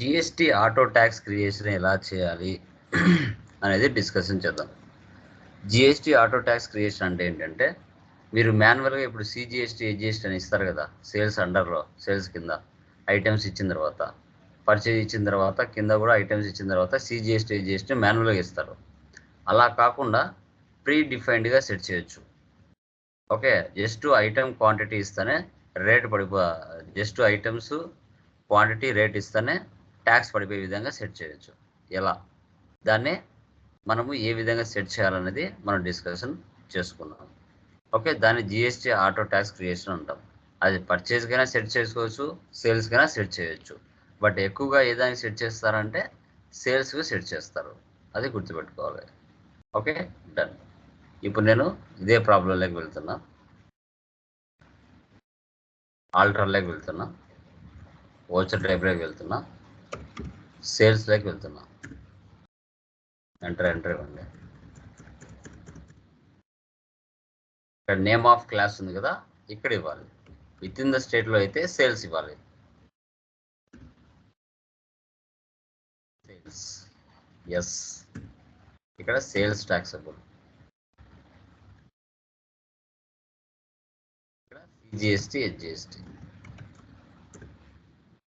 GST auto tax creation ఎలా చేయాలి అనేది డిస్కషన్ చేద్దాం. జిఎస్టీ ఆటో ట్యాక్స్ క్రియేషన్ అంటే ఏంటంటే మీరు మాన్యువల్గా ఇప్పుడు సిజిఎస్టీ ఏజిఎస్టీ అని ఇస్తారు కదా సేల్స్ అండర్లో సేల్స్ కింద ఐటమ్స్ ఇచ్చిన తర్వాత పర్చేజ్ ఇచ్చిన తర్వాత కింద కూడా ఐటమ్స్ ఇచ్చిన తర్వాత సిజిఎస్టీ ఏజిఎస్టీ మాన్యువల్గా ఇస్తారు. అలా కాకుండా ప్రీ డిఫైన్డ్గా సెట్ చేయొచ్చు. ఓకే జస్ట్ ఐటమ్ క్వాంటిటీ ఇస్తేనే రేట్ పడిపో జస్ట్ ఐటమ్స్ క్వాంటిటీ రేట్ ఇస్తేనే ట్యాక్స్ పడిపోయే విధంగా సెట్ చేయొచ్చు. ఎలా? దాన్ని మనము ఏ విధంగా సెట్ చేయాలనేది మనం డిస్కషన్ చేసుకున్నాం ఓకే దాన్ని జిఎస్టీ ఆటో ట్యాక్స్ క్రియేషన్ అంటాం. అది పర్చేస్కైనా సెట్ చేసుకోవచ్చు సేల్స్కైనా సెట్ చేయొచ్చు. బట్ ఎక్కువగా ఏ దానికి సెట్ చేస్తారంటే సేల్స్కి సెట్ చేస్తారు. అది గుర్తుపెట్టుకోవాలి. ఓకే డన్ ఇప్పుడు నేను ఇదే ప్రాబ్లంలోకి వెళ్తున్నా. ఆల్టర్లోకి వెళ్తున్నా. ఓచర్ టైప్లోకి వెళ్తున్నా. సేల్స్లోకి వెళ్తున్నా. ఎంటర్ ఎంటర్ ఇవ్వండి. ఇక్కడ నేమ్ ఆఫ్ క్లాస్ ఉంది కదా ఇక్కడ ఇవ్వాలి. విత్ ఇన్ ద స్టేట్లో అయితే సేల్స్ ఇవ్వాలి. సేల్స్ ఎస్ ఇక్కడ సేల్స్ ట్యాక్సబుల్ ఇక్కడ సిజిఎస్టీ హెచ్జిఎస్టీ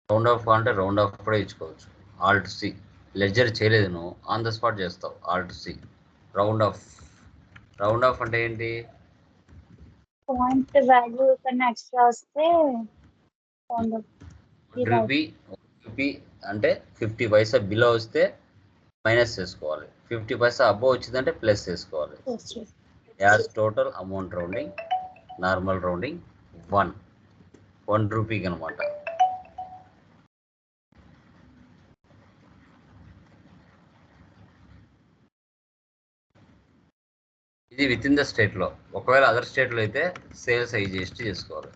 రౌండ్ ఆఫ్ అంటే రౌండ్ ఆఫ్ కూడా ఇచ్చుకోవచ్చు. ఆల్ట్ సి లెజర్ చేయలేదు నువ్వు. ఆన్ ద స్పాట్ చేస్తావు. Alt C round off round off అంటే ఏంటి? పాయింట్ వాల్యూ కన్నా ఎక్స్ట్రా వస్తే రూపీ రూపీ అంటే ఫిఫ్టీ పైసా బిలో వస్తే మైనస్ చేసుకోవాలి. ఫిఫ్టీ పైసా అబోవ్ వచ్చిందంటే ప్లస్ చేసుకోవాలి. చేసి. As total amount rounding normal rounding one one రూపీకి అనమాట ఇది విత్ ఇన్ ద స్టేట్లో ఒకవేళ అదర్ స్టేట్లో అయితే సేల్స్ ఐజిఎస్టీ చేసుకోవాలి.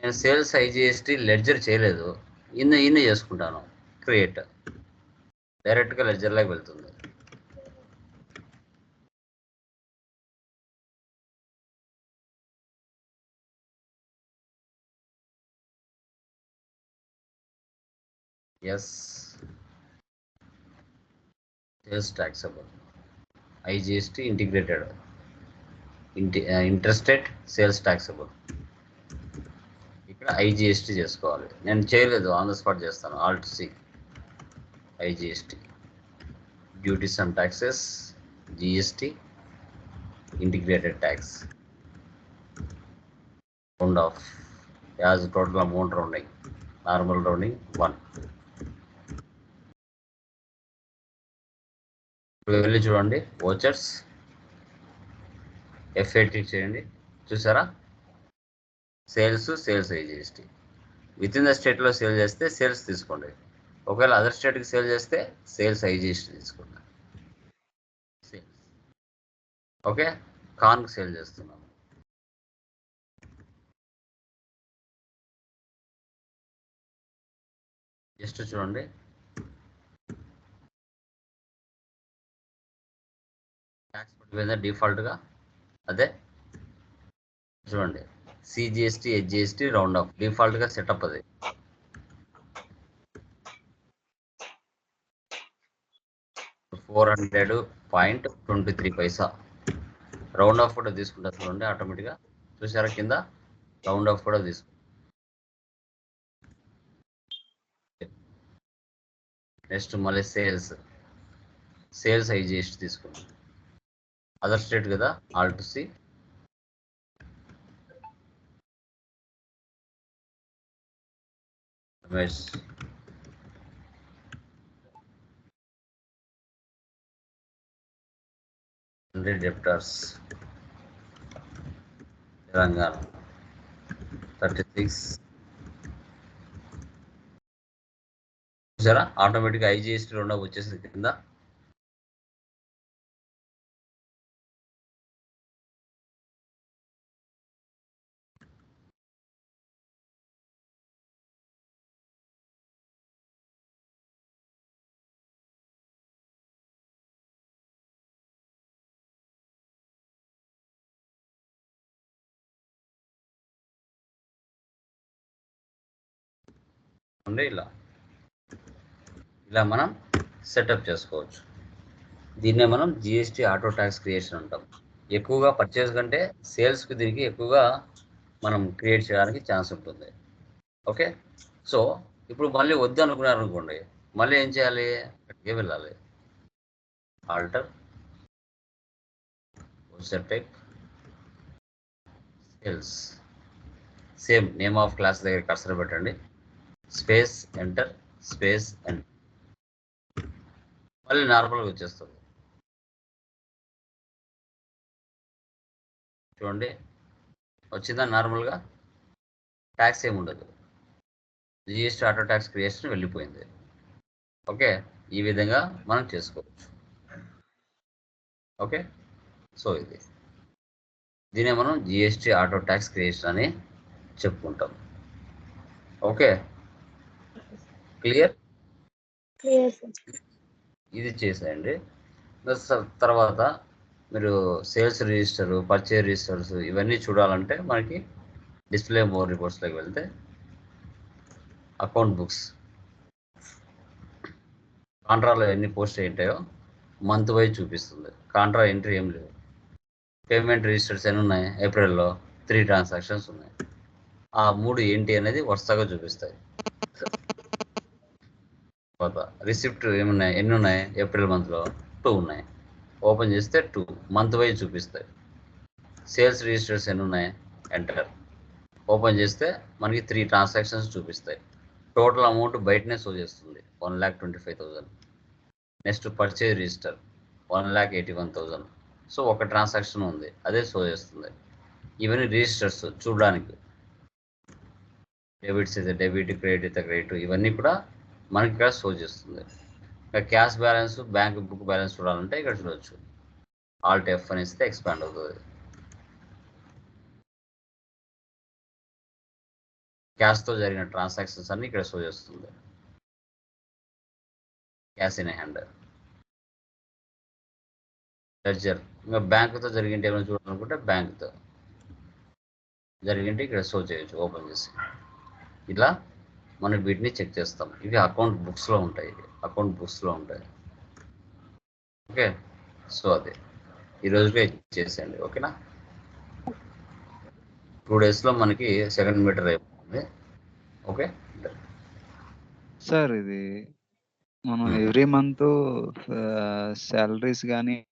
నేను సేల్స్ ఐజిఎస్టీ లెడ్జర్ చేయలేదు. ఇన్న ఇన్న చేసుకుంటాను. క్రియేట్ డైరెక్ట్గా లెడ్జర్లోకి వెళ్తుంది. Yes sales taxable IGST integrated. ఇంటి ఇంట్రెస్టెడ్ సేల్స్ ట్యాక్సబుల్ ఇక్కడ ఐజిఎస్టీ చేసుకోవాలి. నేను చేయలేదు ఆన్ ద స్పాట్ చేస్తాను. Alt C IGST. Duties and taxes GST integrated tax round off as total amount rounding normal rounding one ఇప్పుడు వెళ్ళి చూడండి. ఓచర్స్ ఎఫ్ఏటీ చేయండి. చూసారా? Sales sales IGST within the స్టేట్లో సేల్ చేస్తే సేల్స్ తీసుకోండి. ఒకవేళ అదర్ స్టేట్కి సేల్ చేస్తే సేల్స్ ఐజిఎస్టీ తీసుకోండి. సేల్స్ ఓకే కార్న్కి సేల్ చేస్తున్నాము. జస్ట్ చూడండి. ట్యాక్స్ పడిపోయిందా డిఫాల్ట్గా అదే. చూడండి. సిజిఎస్టీ హెచ్జిఎస్టీ రౌండ్ ఆఫ్ డిఫాల్ట్గా సెటప్ అది. Four hundred point twenty three paisa round off కూడా తీసుకుంటారు చూడండి ఆటోమేటిక్గా చూసారా కింద? రౌండ్ ఆఫ్ కూడా తీసుకు నెక్స్ట్ మళ్ళీ సేల్స్ సేల్స్ ఐజిఎస్టీ తీసుకుంటాం అదర్ స్టేట్ కదా Alt C. Ramesh. Hundred debtors Telangana. Thirty six. చూసారా? ఆటోమేటిక్గా ఐజిఎస్టీ రెండో వచ్చేసింది కింద. ఉండి ఇలా. ఇలా మనం సెటప్ చేసుకోవచ్చు. దీన్నే మనం జిఎస్టీ ఆటో ట్యాక్స్ క్రియేషన్ అంటాం. ఎక్కువగా పర్చేస్ కంటే సేల్స్కి దీనికి ఎక్కువగా మనం క్రియేట్ చేయడానికి ఛాన్స్ ఉంటుంది. ఓకే సో ఇప్పుడు మళ్ళీ వద్దు అనుకున్నారు అనుకోండి మళ్ళీ ఏం చేయాలి? అక్కడికి వెళ్ళాలి. Alter సెటెక్ sales same name of class దగ్గర కసర పెట్టండి. స్పేస్ ఎంటర్ స్పేస్ ఎంటర్ మళ్ళీ నార్మల్గా వచ్చేస్తుంది. చూడండి వచ్చిందా నార్మల్గా? ట్యాక్స్ ఏమి ఉండదు. జిఎస్టీ ఆటో ట్యాక్స్ క్రియేషన్ వెళ్ళిపోయింది. ఓకే ఈ విధంగా మనం చేసుకోవచ్చు. ఓకే సో ఇది. దీనే మనం జిఎస్టీ ఆటో ట్యాక్స్ క్రియేషన్ అని చెప్పుకుంటాం. Okay clear? ఇది చేసేయండి. తర్వాత మీరు సేల్స్ రిజిస్టర్ పర్చేజ్ రిజిస్టర్స్ ఇవన్నీ చూడాలంటే మనకి డిస్ప్లే మోర్ రిపోర్ట్స్లోకి వెళ్తే అకౌంట్ బుక్స్. కాంట్రాలో ఎన్ని పోస్ట్ అయి ఉంటాయో మంత్ వైజ్ చూపిస్తుంది. కాంట్రా ఎంట్రీ ఏం లేవు. పేమెంట్ రిజిస్టర్స్ ఎన్ని ఉన్నాయి? ఏప్రిల్లో త్రీ ట్రాన్సాక్షన్స్ ఉన్నాయి. ఆ మూడు ఏంటి అనేది వరుసగా చూపిస్తాయి. రిసిప్ట్ ఏమున్నాయి? ఎన్ని ఉన్నాయి ఏప్రిల్ మంత్లో టూ ఉన్నాయి. ఓపెన్ చేస్తే టూ. మంత్ వైజ్ చూపిస్తాయి. సేల్స్ రిజిస్టర్స్ ఎన్ని ఉన్నాయి ఎంటర్. ఓపెన్ చేస్తే మనకి త్రీ ట్రాన్సాక్షన్స్ చూపిస్తాయి. టోటల్ అమౌంట్ బయటనే షో చేస్తుంది. One lakh twenty five thousand next purchase register. One lakh eighty one thousand so ఒక ట్రాన్సాక్షన్ ఉంది. అదే షో చేస్తుంది. ఇవన్నీ రిజిస్టర్స్ చూడడానికి. డెబిట్స్ అయితే డెబిట్ క్రెడిట్ అయితే క్రెడిట్ ఇవన్నీ కూడా మనకి ఇక్కడ షో చేస్తుంది. ఇక్కడ cash balance bank book balance చూడాలంటే ఇక్కడ చూడొచ్చు. ఆల్ట్ ఎఫ్ అని ఇస్తే ఎక్స్పాండ్ అవుతుంది క్యాష్తో జరిగిన ట్రాన్సాక్షన్స్ అన్ని ఇక్కడ షో చేస్తుంది. క్యాష్ ఇన్ హ్యాండ్ లెడ్జర్ ఇంకా బ్యాంకుతో జరిగింటే ఏమైనా చూడాలనుకుంటే బ్యాంకుతో జరిగింటే ఇక్కడ షో చేయొచ్చు ఓపెన్ చేసి. ఇలా మనం వీటిని చెక్ చేస్తాం. ఇవి అకౌంట్ బుక్స్లో ఉంటాయి. అకౌంట్ బుక్స్లో ఉంటాయి. ఓకే? సో అదే. ఈ రోజుకే చేసేయండి ఓకేనా? టూ డేస్లో మనకి సెకండ్ మీటర్ అయిపోతుంది. ఓకే? సార్ ఇది మనం. ఎవ్రీ మంత్ సాలరీస్ కానీ